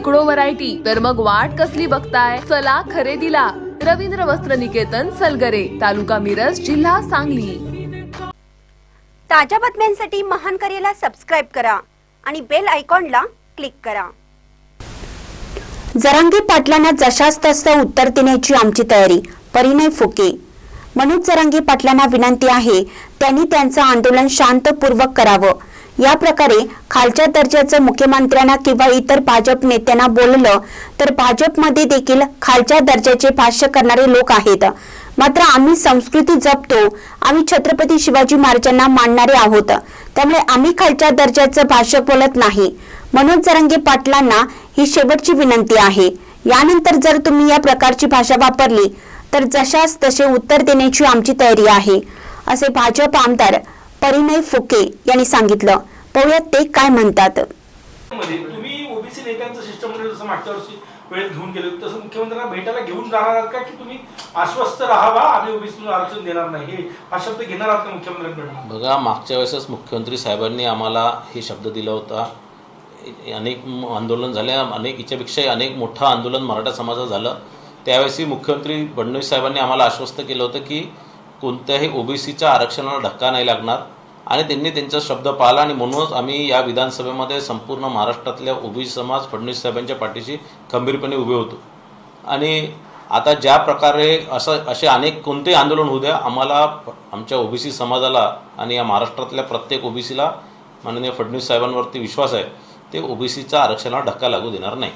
शेकडो व्हरायटी तर मग वाट कसली बघताय? चला खरेदीला. रवींद्र वस्त्र निकेतन सलगरे तालुका मिरज जिल्हा सांगली. ताज्या बातम्यांसाठी महान करेला सबस्क्राईब करा आणि बेल आयकॉनला क्लिक करा. जरांगे पाटलांना जशास तसं उत्तर देण्याची आमची तयारी परिणय फुके. मनोज जरांगे पाटलांना विनंती आहे त्यांनी त्यांचं आंदोलन शांतपूर्वक करावं. या प्रकारे खालच्या दर्जाचं मुख्यमंत्र्यांना किंवा इतर भाजप नेत्यांना बोललं तर भाजपमध्ये देखील खालच्या दर्जाचे भाष्य करणारे लोक आहेत. मात्र आम्ही संस्कृती जपतो आम्ही छत्रपती शिवाजी महाराजांना मानणारे आहोत. त्यामुळे आम्ही खालच्या दर्जाचं भाष्य बोलत नाही. मनोज जरंगे पाटलांना ही शेवटची विनंती आहे. यानंतर जर तुम्ही या प्रकारची भाषा वापरली तर जशास तसे उत्तर देण्याची आमची तयारी आहे असे भाजप आमदार परिणय फुके यांनी सांगितलं. पाहुयात ते काय म्हणतात. तुम्ही ओबीसी नेत्यांचं शिष्टमंडळ जसं मागच्या वर्षी वेळेत घेऊन गेले होते, तसं मुख्यमंत्र्यांना भेटायला घेऊन जाणार आहात का? की तुम्ही आश्वस्त राहावा आम्ही ओबीसी आरक्षण देणार नाही? हे हा शब्द घेणार आहात का मुख्यमंत्र्यांकडून? बघा मागच्या वेळेसच मुख्यमंत्री साहेबांनी आम्हाला हे शब्द दिला होता. अनेक म- आंदोलन झाले अनेक याच्यापेक्षाही अनेक मोठं आंदोलन मराठा समाजात झालं. त्यावेळेसही मुख्यमंत्री फडणवीस साहेबांनी आम्हाला आश्वस्त केलं होतं की कोणत्याही ओबीसीच्या आरक्षणाला धक्का नाही लागणार. आणि त्यांनी त्यांचा शब्द पाळला आणि म्हणूनच आम्ही या विधानसभेमध्ये संपूर्ण महाराष्ट्रातल्या उभी समाज फडणवीस साहेबांच्या पाठीशी खंबीरपणे उभे होतो. आणि आता ज्या प्रकारे असं असे अनेक कोणतेही आंदोलन होऊ द्या आम्हाला आमच्या ओबीसी समाजाला आणि या महाराष्ट्रातल्या प्रत्येक ओबीसीला माननीय फडणवीस साहेबांवरती विश्वास आहे ते ओबीसीचा आरक्षणाला धक्का लागू देणार नाही.